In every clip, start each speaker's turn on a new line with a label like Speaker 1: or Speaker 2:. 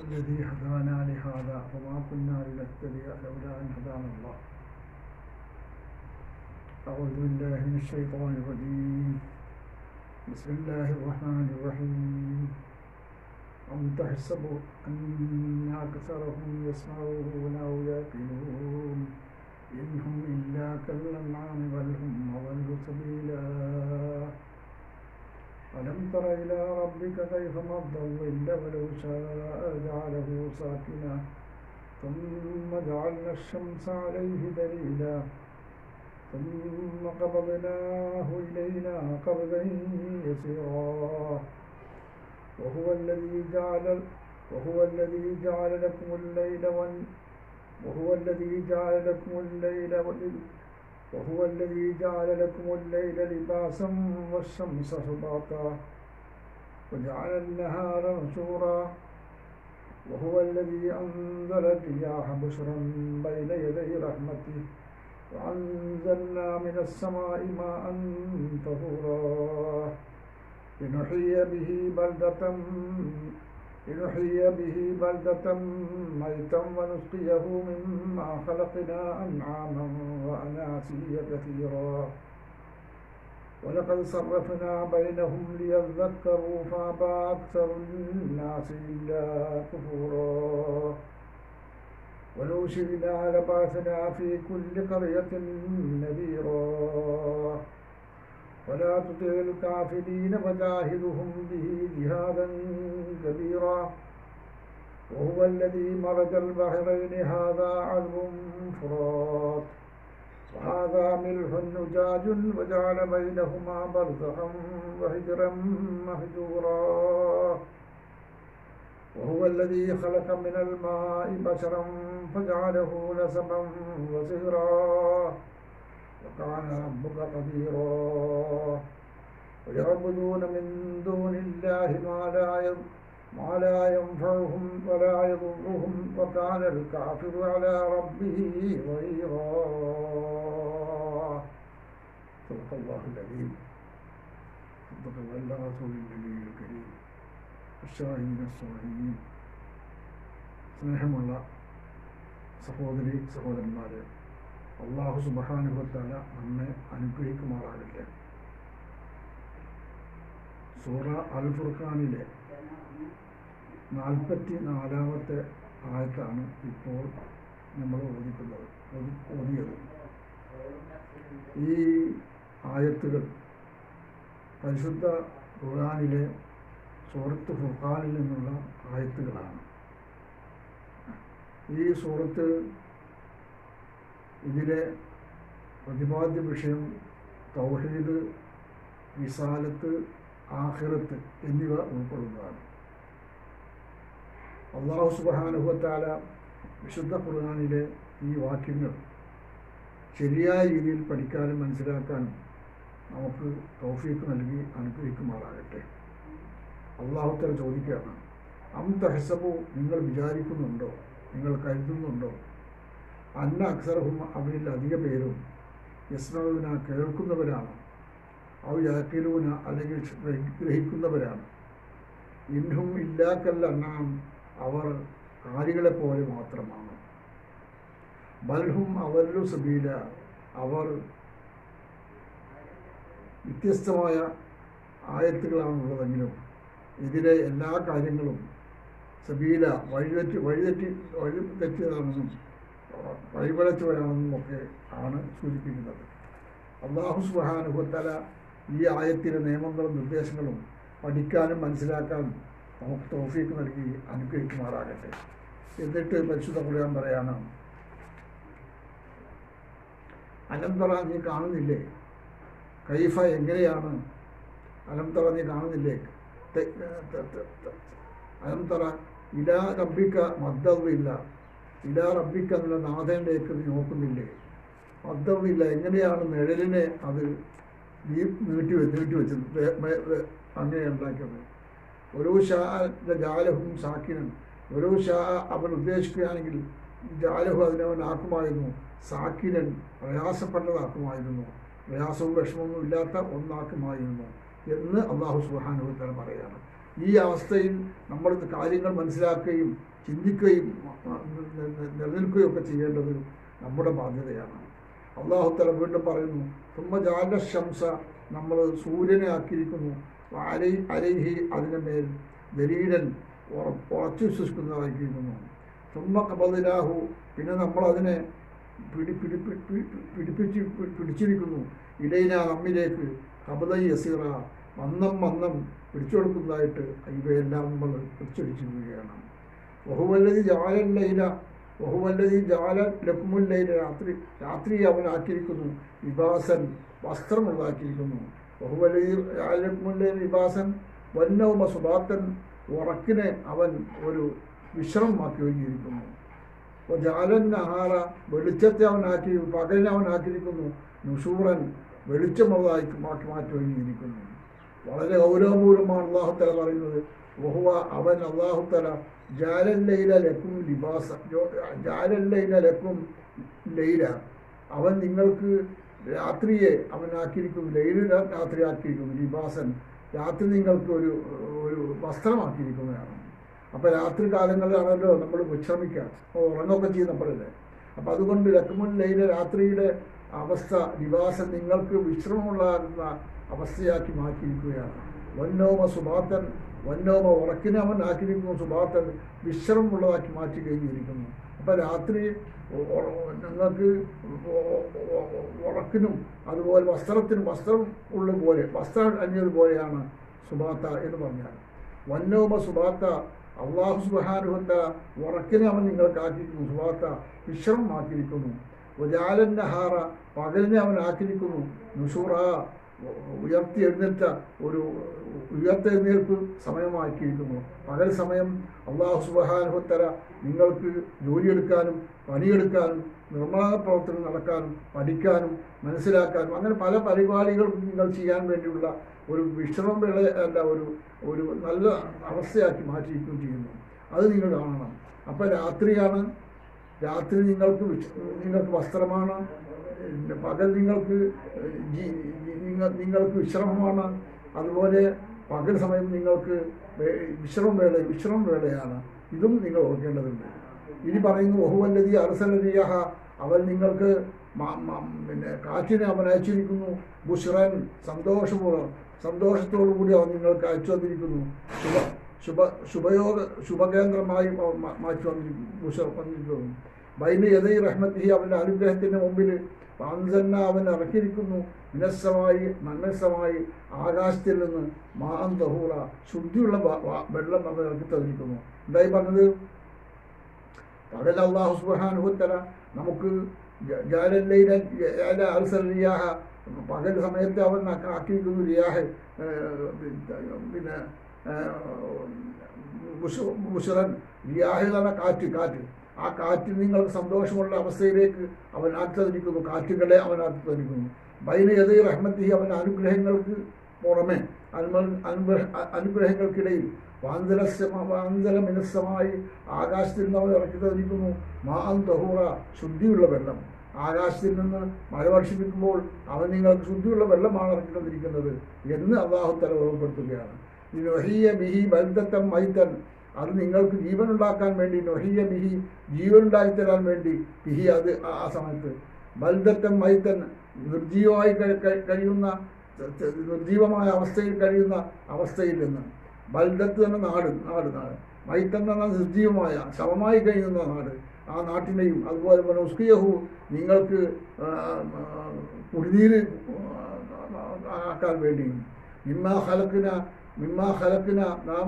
Speaker 1: الذي هدانا لهذا وما كنا لنهتدي لولا أن هدانا الله. أعوذ بالله من الشيطان الرجيم. بسم الله الرحمن الرحيم. أم تحسب أن أكثرهم يسمعون أو يعقلون؟ إن هم إلا كالأنعام بل هم أضل سبيلا. ألم تر إلى ربك كيف مد الظل ولو شاء جعله ساكنا؟ ثم جعلنا الشمس عليه دليلا. ثم قبضناه إلينا قبضا يسيرا. وهو الذي جعل وهو الذي جعل لكم الليل وهو الذي جعل لكم الليل وال- وهو الذي جعل لكم الليل لباسا والشمس سباطا وجعل النهار نشورا وهو الذي أنزل الرياح بشرا بين يدي رحمته وأنزلنا من السماء ماء طهورا لنحيي به بلدة لنحيي به بلدة ميتا ونسقيه مما خلقنا أنعاما وأناسيا كثيرا. ولقد صرفنا بينهم ليذكروا فأبى أكثر الناس إلا كفورا. ولو شئنا لبعثنا في كل قرية نذيرا. ولا تطع الكافرين وجاهدهم به جهادا كبيرا. وهو الذي مرج البحرين هذا عذب فرات. وهذا ملح نجاج وجعل بينهما برزخا وهجرا مهجورا. وهو الذي خلق من الماء بشرا فجعله نسبا وسهرا وكان ربك قديرا ويعبدون من دون الله ما لا يض... ما لا ينفعهم ولا يضرهم وكان الكافر على ربه ظهيرا صدق الله العظيم صدق الله رسول النبي الكريم الشاهدين الصالحين സ്നേഹമുള്ള സഹോദരി സഹോദരന്മാരെ അള്ളാഹു സുബാനുഭവത്താല നമ്മെ അനുഗ്രഹിക്കുമാറാകട്ടെ. സൂറ അൽ ഫുർഖാനിലെ നാൽപ്പത്തി നാലാമത്തെ ആയത്താണ് ഇപ്പോൾ നമ്മൾ ഓദിക്കുന്നത് ഓതി- ഓതിയത്. ഈ ആയത്തുകൾ പരിശുദ്ധ ഖുർആാനിലെ സൂറത്ത് ഫുർഖാനിൽ നിന്നുള്ള ആയത്തുകളാണ്. ഈ സൂറത്ത് ഇതിലെ പ്രതിപാദ്യ വിഷയം തൗഹീദ് വിസാലത്ത് ആഖിറത്ത് എന്നിവ ഉൾക്കൊള്ളുന്നതാണ്. അള്ളാഹു സുബാനുഭവത്താല വിശുദ്ധ ഖുർആാനിലെ ഈ വാക്യങ്ങൾ ശരിയായ രീതിയിൽ പഠിക്കാനും മനസ്സിലാക്കാനും നമുക്ക് തൗഫീക്ക് നൽകി അനുഗ്രഹിക്കുമാറാകട്ടെ. അള്ളാഹുത്തല ചോദിക്കുകയാണ് അം തഹസബു? നിങ്ങൾ വിചാരിക്കുന്നുണ്ടോ? നിങ്ങൾ കരുതുന്നുണ്ടോ? അന്ന അക്സറഹും അവരിൽ അധിക പേരും യസ്നവിന കേൾക്കുന്നവരാണ്. അവ യാക്കിലൂന അല്ലെങ്കിൽ ഗ്രഹി- ഗ്രഹിക്കുന്നവരാണ്. ഇന്നും ഇല്ലാക്കല്ല അണ്ണാം അവർ കാലികളെ പോലെ മാത്രമാണ്. ബൽഹും അവല്ലു സബീല അവർ വ്യത്യസ്തമായ ആയത്തുകളാണുള്ളതെങ്കിലും ഇതിലെ എല്ലാ കാര്യങ്ങളും സബീല വഴിതെറ്റി വഴിതെറ്റി വഴി തെറ്റിയതാണെന്നും വഴിപഴച്ചവരാണെന്നും ഒക്കെ ആണ് സൂചിപ്പിക്കുന്നത് അള്ളാഹു സുഹാനുഭവത്തല ഈ ആയത്തിലെ നിയമങ്ങളും നിർദ്ദേശങ്ങളും പഠിക്കാനും മനസ്സിലാക്കാനും നമുക്ക് തോഫീക്ക് നൽകി അനുഗ്രഹിക്കുമാറാകട്ടെ എന്നിട്ട് പരിശുദ്ധ ഖുർആൻ പറയാണ് അലംതറ നീ കാണുന്നില്ലേ കൈഫ എങ്ങനെയാണ് അലംതറ നീ കാണുന്നില്ലേ അലംതറ ഇലാ റബ്ബിക്ക മദ്ദവില്ല ഇലാ റബ്ബിക്ക എന്നുള്ള നാഥനിലേക്ക് നീ നോക്കുന്നില്ലേ? അർത്ഥമില്ല എങ്ങനെയാണ് നിഴലിനെ അത് നീ നീട്ടി നീട്ടി വെച്ചത്? അങ്ങനെ ഉണ്ടാക്കിയത്. ഓരോ ഷാന്റെ ജാലഹും സാക്കിനും ഓരോ ഷാ അവൻ ഉദ്ദേശിക്കുകയാണെങ്കിൽ ജാലഹു അതിനവൻ ആക്കുമായിരുന്നു. സാക്കിനൻ പ്രയാസപ്പെട്ടതാക്കുമായിരുന്നു. പ്രയാസവും വിഷമവും ഇല്ലാത്ത ഒന്നാക്കുമായിരുന്നു എന്ന് അള്ളാഹു സുബാനുഭവത്താൽ പറയാണ് ഈ അവസ്ഥയിൽ നമ്മൾ കാര്യങ്ങൾ മനസ്സിലാക്കുകയും ചിന്തിക്കുകയും നിലനിൽക്കുകയും ഒക്കെ ചെയ്യേണ്ടത് നമ്മുടെ ബാധ്യതയാണ്. അള്ളാഹുത്തല വീണ്ടും പറയുന്നു തുമ്മ ജാല ശംസ നമ്മൾ സൂര്യനെ ആക്കിയിരിക്കുന്നു. അരൈ അരൈഹി അതിന്റെ മേൽ ദരീരൻ ഉറ ഉറച്ചു വിശ്വസിക്കുന്നതായിരിക്കുന്നു തുമ്മ കബദിലാഹു പിന്നെ നമ്മൾ അതിനെ പിടി പിടി പിടിപ്പിച്ച് പിടിച്ചിരിക്കുന്നു. ഇടയിന നമ്മിലേക്ക് കബദൈ യസീറ മന്നം മന്നം പിടിച്ചെടുക്കുന്നതായിട്ട് ഇവയെല്ലാം നമ്മൾ പിടിച്ചടിച്ചിരിക്കുകയാണ്. ബഹുവല്ലതി ജാലല്ലയില ബഹുവല്ലതി ജാല ലക്കുമുല്ലയില രാത്രി രാത്രി അവനാക്കിയിരിക്കുന്നു വിഭാസൻ വസ്ത്രമുള്ളതാക്കിയിരിക്കുന്നു ബഹുവല്ലതി ജാല ലക്കുമുല്ലയില വിഭാസൻ വന്നവുമ സുബാത്തൻ ഉറക്കിനെ അവൻ ഒരു വിശ്രമമാക്കി ഒരുങ്ങിയിരിക്കുന്നു. അപ്പോൾ ജാലൻ ആഹാര വെളിച്ചത്തെ അവനാക്കി പകലിനെ അവനാക്കിയിരിക്കുന്നു നുഷൂറൻ വെളിച്ചമുള്ളതായി മാറ്റി മാറ്റി ഒരുങ്ങിയിരിക്കുന്നു. വളരെ ഗൗരവപൂർവമാണ് അള്ളാഹുത്തല പറയുന്നത്. വഹുവ അവൻ അള്ളാഹുത്തല ജാലല്ലയില ലക്കും ലിബാസ. ജാലല്ലയില ലക്കും ലൈല. അവൻ നിങ്ങൾക്ക് രാത്രിയെ അവനാക്കിയിരിക്കുന്നു ലൈല രാത്രി ആക്കിയിരിക്കും ലിബാസൻ. രാത്രി നിങ്ങൾക്ക് ഒരു ഒരു വസ്ത്രമാക്കിയിരിക്കുന്നതാണ്. അപ്പോൾ രാത്രി കാലങ്ങളിലാണല്ലോ നമ്മൾ വിശ്രമിക്കുക. ഉറങ്ങൊക്കെ ചെയ്യുന്നപ്പോഴല്ലേ അപ്പോൾ അതുകൊണ്ട് ലക്കുമുൻ ലൈല രാത്രിയുടെ അവസ്ഥ ലിബാസൻ നിങ്ങൾക്ക് വിശ്രമമുള്ള അവസ്ഥയാക്കി മാറ്റിയിരിക്കുകയാണ്. വന്നോമ സുബാത്തൻ വന്നോമ ഉറക്കിനെ അവൻ ആക്കിയിരിക്കുന്നു. സുബാത്തൻ വിശ്രമമുള്ളതാക്കി മാറ്റി കഴിഞ്ഞിരിക്കുന്നു. അപ്പം രാത്രി ഞങ്ങൾക്ക് ഉറക്കിനും അതുപോലെ വസ്ത്രത്തിനും വസ്ത്രം ഉള്ള പോലെ വസ്ത്രം അഞ്ഞതുപോലെയാണ് സുബാത്ത എന്ന് പറഞ്ഞാൽ. വന്നോമ സുബാത്ത അള്ളാഹു സുബാനുഹത്ത ഉറക്കിനെ അവൻ നിങ്ങൾക്ക് ആക്കിയിരിക്കുന്നു. സുബാത്ത വിശ്രമമാക്കിയിരിക്കുന്നു. ഒരാലന്റെ നഹാറ പകലിനെ അവൻ ആക്കിയിരിക്കുന്നു. നുഷൂറ ഉയർത്തി എഴുന്നേറ്റ ഒരു ഉയർത്തെഴുന്നേൽപ്പ് സമയമാക്കിയിരിക്കുന്നു. പകൽ സമയം അള്ളാഹു സുബഹാനുഹത്തര നിങ്ങൾക്ക് ജോലിയെടുക്കാനും പണിയെടുക്കാനും നിർമ്മാണ പ്രവർത്തനം നടക്കാനും പഠിക്കാനും മനസ്സിലാക്കാനും അങ്ങനെ പല പരിപാടികളും നിങ്ങൾ ചെയ്യാൻ വേണ്ടിയുള്ള ഒരു വിശ്രമം വേള അല്ല ഒരു ഒരു നല്ല അവസ്ഥയാക്കി മാറ്റിയിരിക്കുകയും ചെയ്യുന്നു. അത് നിങ്ങൾ കാണണം. അപ്പോൾ രാത്രിയാണ്. രാത്രി നിങ്ങൾക്ക് നിങ്ങൾക്ക് വസ്ത്രമാണ്. പകൽ നിങ്ങൾക്ക് നിങ്ങൾ നിങ്ങൾക്ക് വിശ്രമമാണ്. അതുപോലെ പകൽ സമയം നിങ്ങൾക്ക് വിശ്രമം വേള വിശ്രമം വേളയാണ്. ഇതും നിങ്ങൾ ഓർക്കേണ്ടതുണ്ട്. ഇനി പറയുന്നു ബഹുവല്ലതി അറസലരിയഹ അവൻ നിങ്ങൾക്ക് പിന്നെ കാറ്റിനെ അവൻ അയച്ചിരിക്കുന്നു. ബുഷ്റൻ സന്തോഷപൂർവം സന്തോഷത്തോടു കൂടി അവൻ നിങ്ങൾക്ക് അയച്ചു വന്നിരിക്കുന്നു. ശുഭ ശുഭ ശുഭയോഗ ശുഭകേന്ദ്രമായി മാറ്റി വന്നിരിക്കുന്നു ബുഷ് വന്നിരിക്കുന്നു. ബൈന യദൈ റഹ്മത്തി അവന്റെ അനുഗ്രഹത്തിന്റെ മുമ്പിൽ പാൻസന്ന അവൻ ഇറക്കിയിരിക്കുന്നു മിനസ്സമായി മനസ്സമായി ആകാശത്തിൽ നിന്ന് മാൻ ദഹൂറ ശുദ്ധിയുള്ള വെള്ളം അവൻ ഇറക്കി തന്നിരിക്കുന്നു. എന്തായി പറഞ്ഞത്? അവിടെ അള്ളാഹു സുബാനുഹത്തല നമുക്ക് ജ- ജാലല്ലയിലെ ജാല അൽസൽ റിയാഹ. പകൽ സമയത്ത് അവൻ ആക്കി- ആക്കിയിരിക്കുന്നു റിയാഹ്. പിന്നെ ബുഷറൻ റിയാഹ് എന്ന് പറഞ്ഞ കാറ്റ് കാറ്റ്. ആ കാറ്റിൽ നിങ്ങൾക്ക് സന്തോഷമുള്ള അവസ്ഥയിലേക്ക് അവൻ ആക്രമിക്കുന്നു കാറ്റുകളെ അവൻ ആക്രമിക്കുന്നു തന്നിരിക്കുന്നു ബൈന റഹ്മത്തി അവൻ അനുഗ്രഹങ്ങൾക്ക് പുറമെ അനുഗ്രഹ അനുഗ്രഹങ്ങൾക്കിടയിൽ വാന്തല മിനസ്സമായി ആകാശത്തിൽ നിന്ന് അവൻ ഇറക്കി തന്നിരിക്കുന്നു. മാൻ തഹൂറ ശുദ്ധിയുള്ള വെള്ളം. ആകാശത്തിൽ നിന്ന് മഴ വർഷിപ്പിക്കുമ്പോൾ അവൻ നിങ്ങൾക്ക് ശുദ്ധിയുള്ള വെള്ളമാണ് ഇറക്കി തന്നിരിക്കുന്നത് എന്ന് അള്ളാഹു തല ഓർമ്മപ്പെടുത്തുകയാണ്. ബിഹി ബൽദത്തം മൈത്തൻ അത് നിങ്ങൾക്ക് ജീവൻ ഉണ്ടാക്കാൻ വേണ്ടി നൊഹിയ ബിഹി ജീവൻ ഉണ്ടാക്കിത്തരാൻ വേണ്ടി ബിഹി അത് ആ സമയത്ത്. ബൽദത്തൻ മൈത്തൻ നിർജീവമായി കഴി- കഴി- കഴിയുന്ന നിർജീവമായ അവസ്ഥയിൽ കഴിയുന്ന അവസ്ഥയിൽ നിന്ന്. ബൽദത്ത് എന്ന നാട് നാട് നാട്. മൈത്തൻ എന്ന നിർജീവമായ ശവമായി കഴിയുന്ന നാട്. ആ നാട്ടിനെയും അതുപോലെ തന്നെ ഉസ്കിയഹു നിങ്ങൾക്ക് കുടിനീര് ആക്കാൻ വേണ്ടിയും. മിമ്മ ഹലക്കിന മിമ്മ ഹലക്കിന നാം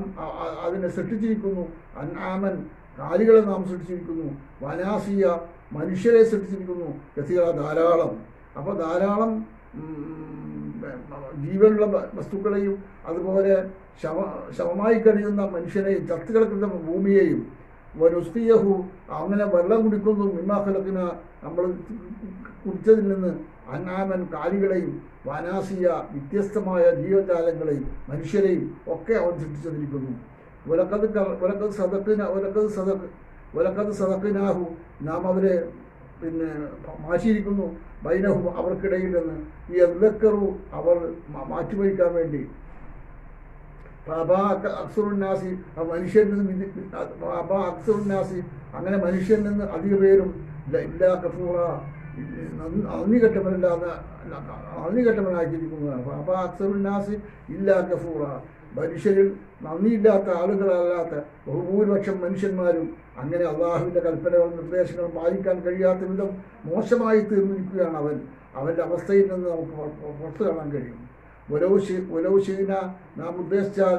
Speaker 1: അതിനെ സൃഷ്ടിച്ചിരിക്കുന്നു. അന്നാമൻ കാലികളെ നാം സൃഷ്ടിച്ചിരിക്കുന്നു. വനാസിയ മനുഷ്യരെ സൃഷ്ടിച്ചിരിക്കുന്നു. കസീറ ധാരാളം. അപ്പോൾ ധാരാളം ജീവനുള്ള വസ്തുക്കളെയും അതുപോലെ ശവ ശവമായി കഴിയുന്ന മനുഷ്യനെയും ചത്തുകിടക്കുന്ന ഭൂമിയെയും വനുസ്തിയഹു അങ്ങനെ വെള്ളം കുടിക്കുന്നു. മിമ്മാഖലക്കിന നമ്മൾ കുടിച്ചതിൽ നിന്ന് അന്നാമൻ കാലികളെയും വാനാസിയ വ്യത്യസ്തമായ ജീവജാലങ്ങളെയും മനുഷ്യരെയും ഒക്കെ അവൻ സൃഷ്ടിച്ചിരിക്കുന്നു ഒലക്കത് ഒലക്കത് സദക്കിന ഒലക്കത് സദക് സദക്കിനാഹു നാം അവരെ പിന്നെ മാറ്റിയിരിക്കുന്നു. ബൈനഹു അവർക്കിടയിൽ നിന്ന്. ഈ എന്തക്കറു അവർ മാ- മാറ്റിമറിക്കാൻ വേണ്ടി. അക്സുറുന്നാസി മനുഷ്യരിൽ നിന്ന് അക്സുറുന്നാസി അങ്ങനെ മനുഷ്യരിൽ നിന്ന് അധിക പേരും ഇല്ലാ കഫൂറ നന്ദി കെട്ടവനല്ലാതെ നന്ദി കെട്ടവനാക്കിയിരിക്കുന്നതാണ് അബാ അക്സുറുന്നാസി ഇല്ലാ കഫൂറ മനുഷ്യരിൽ നന്ദിയില്ലാത്ത ആളുകളല്ലാത്ത ബഹുഭൂരിപക്ഷം മനുഷ്യന്മാരും അങ്ങനെ അള്ളാഹുവിന്റെ കൽപ്പനകളും നിർദ്ദേശങ്ങളും പാലിക്കാൻ കഴിയാത്ത വിധം മോശമായി തീർന്നിരിക്കുകയാണ് അവൻ. അവന്റെ അവസ്ഥയിൽ നിന്ന് നമുക്ക് പുറ- പുറത്തു കാണാൻ കഴിയും. ഒലവ് ശീന നാം ഉദ്ദേശിച്ചാൽ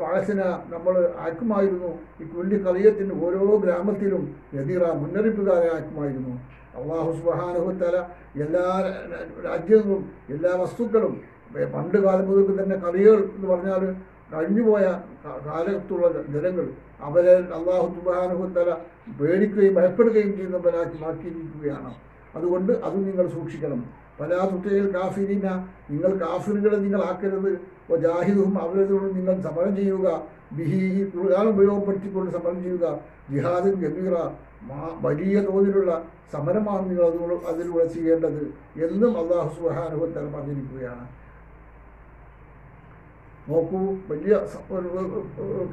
Speaker 1: മഴസിന നമ്മൾ ആക്കുമായിരുന്നു ഈ കുല്ലി കറിയത്തിന് ഓരോ ഗ്രാമത്തിലും എതിറ മുന്നറിയിപ്പുകാരെ ആക്കുമായിരുന്നു അള്ളാഹു സുബാനുഭത്തല എല്ലാ രാജ്യങ്ങളും എല്ലാ വസ്തുക്കളും പണ്ട് കാലം മുതൽ തന്നെ കറികൾ എന്ന് പറഞ്ഞാൽ കഴിഞ്ഞുപോയ കാലത്തുള്ള ജനങ്ങൾ അവരെ അള്ളാഹു സുബാനുഭത്തല പേടിക്കുകയും ഭയപ്പെടുകയും ചെയ്യുന്നവരാക്കി മാറ്റിയിരിക്കുകയാണ്. അതുകൊണ്ട് അത് നിങ്ങൾ സൂക്ഷിക്കണം. പല തുറ്റയിൽ കാഫിരീന നിങ്ങൾ കാഫിറുകളെ നിങ്ങൾ ആക്കരുത്. ഓ ജാഹിദും അവരോടും നിങ്ങൾ സമരം ചെയ്യുക. ബിഹി ഈ ഖുർആൻ ഉപയോഗപ്പെടുത്തിക്കൊണ്ട് സമരം ചെയ്യുക. ജിഹാദും ഗംഭീറ വലിയ തോതിലുള്ള സമരമാണ് നിങ്ങൾ അതുകൊണ്ട് അതിലൂടെ ചെയ്യേണ്ടത് എന്നും അള്ളാഹു സുബാനുഭവത്തല പറഞ്ഞിരിക്കുകയാണ്. നോക്കൂ വലിയ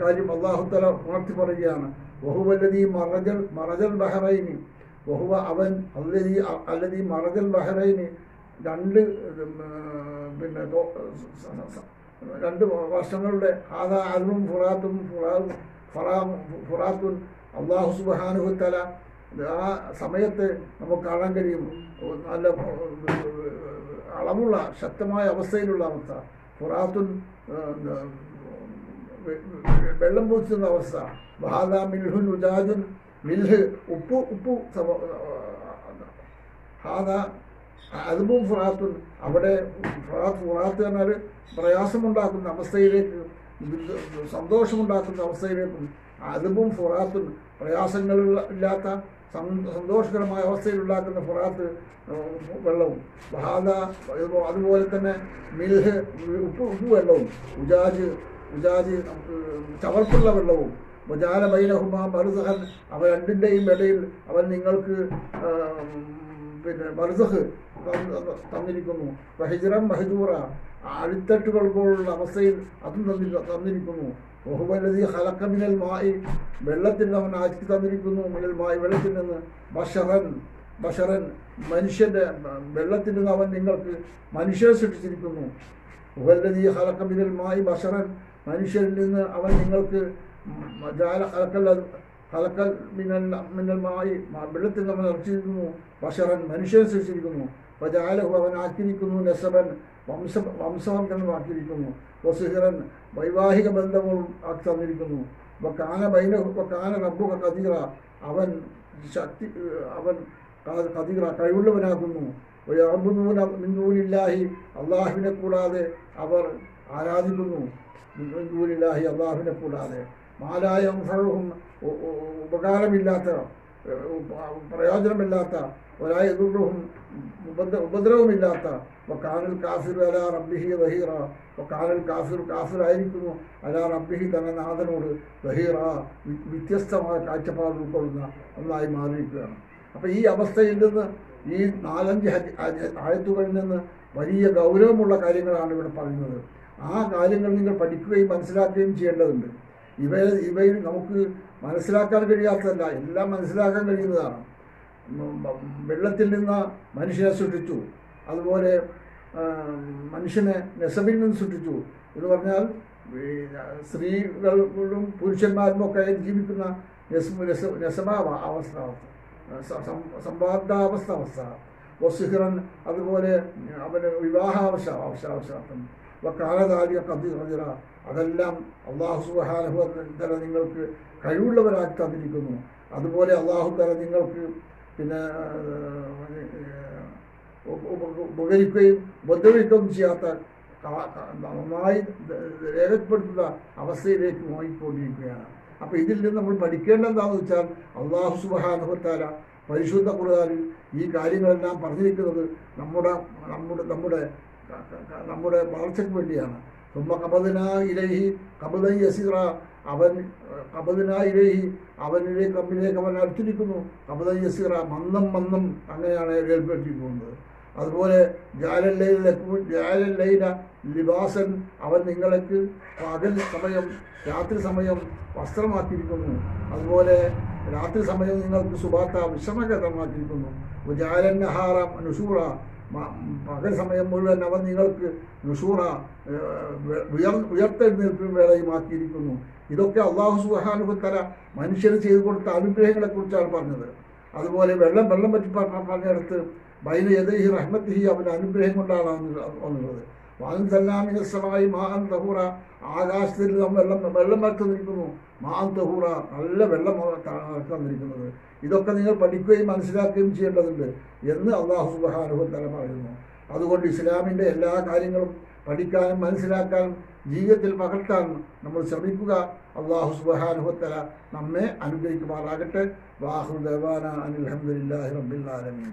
Speaker 1: കാര്യം അള്ളാഹുത്തല ഉണർത്തി പറയുകയാണ്. ബഹുവല്ലതി മറജൽ മറജൽ ബഹ്റൈനി. ബഹുവ അവൻ അല്ലതി അല്ലതി മറജൽ ബഹറൈനി. രണ്ട് പിന്നെ രണ്ട് വർഷങ്ങളുടെ ആദാ അൽവും ഫുറാത്തും ഫുറാത്തും ഫറാം ഫുറാത്തുൻ അള്ളാഹു സുബാനുഹുത്തല ആ സമയത്ത് നമുക്ക് കാണാൻ കഴിയും. നല്ല അളവുള്ള ശക്തമായ അവസ്ഥയിലുള്ള അവസ്ഥ. ഫുറാത്തുൻ വെള്ളം പൂച്ചുന്ന അവസ്ഥ. ബഹാദ മിൽഹുൻ ഉജാജുൻ മിൽഹ് ഉപ്പ് ഉപ്പ് സമ- ഹാദ അതും ഫുറാത്തുൻ അവിടെ ഫുറാത്ത് ഫുറാത്ത് എന്നാൽ പ്രയാസമുണ്ടാക്കുന്ന അവസ്ഥയിലേക്ക് സന്തോഷമുണ്ടാക്കുന്ന അവസ്ഥയിലേക്കും അതും ഇല്ലാത്ത സം- സന്തോഷകരമായ അവസ്ഥയിലുണ്ടാക്കുന്ന ഫുറാത്ത് വെള്ളവും. ബഹാദ അതുപോ- അതുപോലെ തന്നെ മിൽഹ് ഉപ്പ് ഉപ്പ് വെള്ളവും. ഉജാജ് ഉജാജ് ചവർപ്പുള്ള വെള്ളവും. വജാല ബൈനഹുമാ ബർസഹൻ അവ രണ്ടിന്റെയും ഇടയിൽ അവൻ നിങ്ങൾക്ക് പിന്നെ തന്ന- തന്നിരിക്കുന്നു. വഹിജറം ബഹജൂറ അടിത്തട്ടുകൾ പോലുള്ള അവസ്ഥയിൽ അതും തന്നി തന്നിരിക്കുന്നു. ബഹുബലതി ഹലക്കമിനൽ മായി വെള്ളത്തിൽ അവൻ ആക്കി തന്നിരിക്കുന്നു. മിനൽ മായി വെള്ളത്തിൽ നിന്ന് ബഷറൻ ബഷറൻ മനുഷ്യന്റെ വെള്ളത്തിൽ നിന്ന് അവൻ നിങ്ങൾക്ക് മനുഷ്യരെ സൃഷ്ടിച്ചിരിക്കുന്നു. ബഹുബലതി ഹലക്കമിനൽ മായി ബഷറൻ മനുഷ്യരിൽ നിന്ന് അവൻ നിങ്ങൾക്ക് ജാല ഹലക്കൽ ഹലക്കൽ മിനൽ മിന്നൽമായി വെള്ളത്തിൽ നമ്മൾ നിറച്ചിരിക്കുന്നു. ബഷറൻ മനുഷ്യരെ സൃഷ്ടിച്ചിരിക്കുന്നു. വജാലഹു അവൻ ആക്കിയിരിക്കുന്നു. നെസബൻ വംശ വംശവർഗമാക്കിയിരിക്കുന്നു വസുഹിറൻ വൈവാഹിക ബന്ധങ്ങളും ആക്കി തന്നിരിക്കുന്നു. കാന ബൈന കാന റബ്ബുക കതീറ അവൻ ശക്തി അവൻ കതീറ കഴിവുള്ളവനാക്കുന്നു ദൂനില്ലാഹി. അള്ളാഹുവിനെ കൂടാതെ അവർ ആരാധിക്കുന്നു. മിൻ ദൂനില്ലാഹി അള്ളാഹുവിനെ കൂടാതെ. മാലായ ഉപകാരമില്ലാത്ത ഏഹ്, പ്രയോജനമില്ലാത്ത ഒരായ എതിർവും ഉപദ്രവമില്ലാത്ത ഉപദ്രവമില്ലാത്ത കാനൽ കാഫിർ അല റബ്ബിഹി ബഹീറ വഹീറ കാനൽ കാഫിർ കാഫിറായിരിക്കുന്നു അല റബ്ബിഹി തന്നെ നാഥനോട് ബഹീറ വ്യത്യസ്തമായ കാഴ്ചപ്പാട് ഉൾക്കൊള്ളുന്ന ഒന്നായി മാറിയിരിക്കുകയാണ്. അപ്പോൾ ഈ അവസ്ഥയിൽ നിന്ന് ഈ നാലഞ്ച് ആയത്തുകളിൽ നിന്ന് വലിയ ഗൗരവമുള്ള കാര്യങ്ങളാണ് ഇവിടെ പറയുന്നത്. ആ കാര്യങ്ങൾ നിങ്ങൾ പഠിക്കുകയും മനസ്സിലാക്കുകയും ചെയ്യേണ്ടതുണ്ട്. ഇവയിൽ ഇവയിൽ നമുക്ക് മനസ്സിലാക്കാൻ കഴിയാത്തതല്ല. എല്ലാം മനസ്സിലാക്കാൻ കഴിയുന്നതാണ്. വെള്ളത്തിൽ നിന്ന് മനുഷ്യനെ സൃഷ്ടിച്ചു. അതുപോലെ മനുഷ്യനെ നെസബിൽ നിന്ന് സൃഷ്ടിച്ചു. എന്ന് പറഞ്ഞാൽ സ്ത്രീകളും പുരുഷന്മാരും ഒക്കെ ജീവിക്കുന്ന നെസ് നെസ് നെസബാവ അവസ്ഥ സംവാദാവസ്ഥ അവസ്ഥ. വസുഹിറൻ അതുപോലെ അവന് വിവാഹാവശ്യ അവസ്ഥാവസ്ഥം കാലതാലിക കതി കതിറ അതെല്ലാം അള്ളാഹു സുബാനഹു തല നിങ്ങൾക്ക് കഴിവുള്ളവരാക്കി തന്നിരിക്കുന്നു. അതുപോലെ അള്ളാഹു തല നിങ്ങൾക്ക് പിന്നെ ഉപകരിക്കുകയും ഉപദ്രവിക്കുകയും ചെയ്യാത്ത നന്നായി രേഖപ്പെടുത്തുന്ന അവസ്ഥയിലേക്ക് നോക്കിക്കൊണ്ടിരിക്കുകയാണ്. അപ്പോൾ ഇതിൽ നിന്ന് നമ്മൾ പഠിക്കേണ്ടത് എന്താണെന്ന് വെച്ചാൽ അള്ളാഹു സുബാനുഭത്താല പരിശുദ്ധ കുറുകാരിൽ ഈ കാര്യങ്ങളെല്ലാം പറഞ്ഞിരിക്കുന്നത് നമ്മുടെ നമ്മുടെ നമ്മുടെ നമ്മുടെ വളർച്ചയ്ക്ക് വേണ്ടിയാണ്. തുമ്മ കബദിന ഇലഹി കപത യസീറ അവൻ കബദിന ഇലഹി അവനിലേക്ക് കമ്പിലേക്ക് അവൻ അടുത്തിരിക്കുന്നു. കപത യസീറ മന്ദം മന്ദം അങ്ങനെയാണ് ഏർപ്പെട്ടിരിക്കുന്നത് അതുപോലെ ജാലല്ലയിലെ ജാലല്ലയില ലിബാസൻ അവൻ നിങ്ങൾക്ക് പകൽ സമയം രാത്രി സമയം വസ്ത്രമാക്കിയിരിക്കുന്നു. അതുപോലെ രാത്രി സമയം നിങ്ങൾക്ക് സുബാത്ത വിശ്രമകരമാക്കിയിരിക്കുന്നു ജാലന്നഹാറ നുഷൂറ പകൽ സമയം മുഴുവൻ അവൻ നിങ്ങൾക്ക് നുഷൂറ ഉയർ ഉയർത്തെഴുന്നേൽപ്പിൻ വേളയുമാക്കിയിരിക്കുന്നു. ഇതൊക്കെ അള്ളാഹു സുഹാനുഭത്തല മനുഷ്യന് ചെയ്തു കൊടുത്ത അനുഗ്രഹങ്ങളെക്കുറിച്ചാണ് പറഞ്ഞത്. അതുപോലെ വെള്ളം വെള്ളം പറ്റി പറഞ്ഞെടുത്ത് ബൈന യദഹി റഹ്മത്തിഹി അവന്റെ അനുഗ്രഹം കൊണ്ടാണ് വന്നത് വാൻസല്ലാമിനസ്സമായി മാൻ തഹൂറ ആകാശത്തിൽ വെള്ളം വെള്ളം വന്നിരിക്കുന്നു മാൻ തഹൂറ നല്ല വെള്ളം വന്നിരിക്കുന്നത് ഇതൊക്കെ നിങ്ങൾ പഠിക്കുകയും മനസ്സിലാക്കുകയും ചെയ്യേണ്ടതുണ്ട് എന്ന് അള്ളാഹു സുബാനുഭത്തല പറയുന്നു. അതുകൊണ്ട് ഇസ്ലാമിന്റെ എല്ലാ കാര്യങ്ങളും പഠിക്കാനും മനസ്സിലാക്കാനും ജീവിതത്തിൽ പകർത്താൻ നമ്മൾ ശ്രമിക്കുക. അള്ളാഹു സുബാനുഭത്തല നമ്മെ അനുഗ്രഹിക്കുമാറാകട്ടെ. വാഹു ദേവാന അനിൽഹമ്മദില്ലാഹി റബ്ബിൽ ആലമീൻ.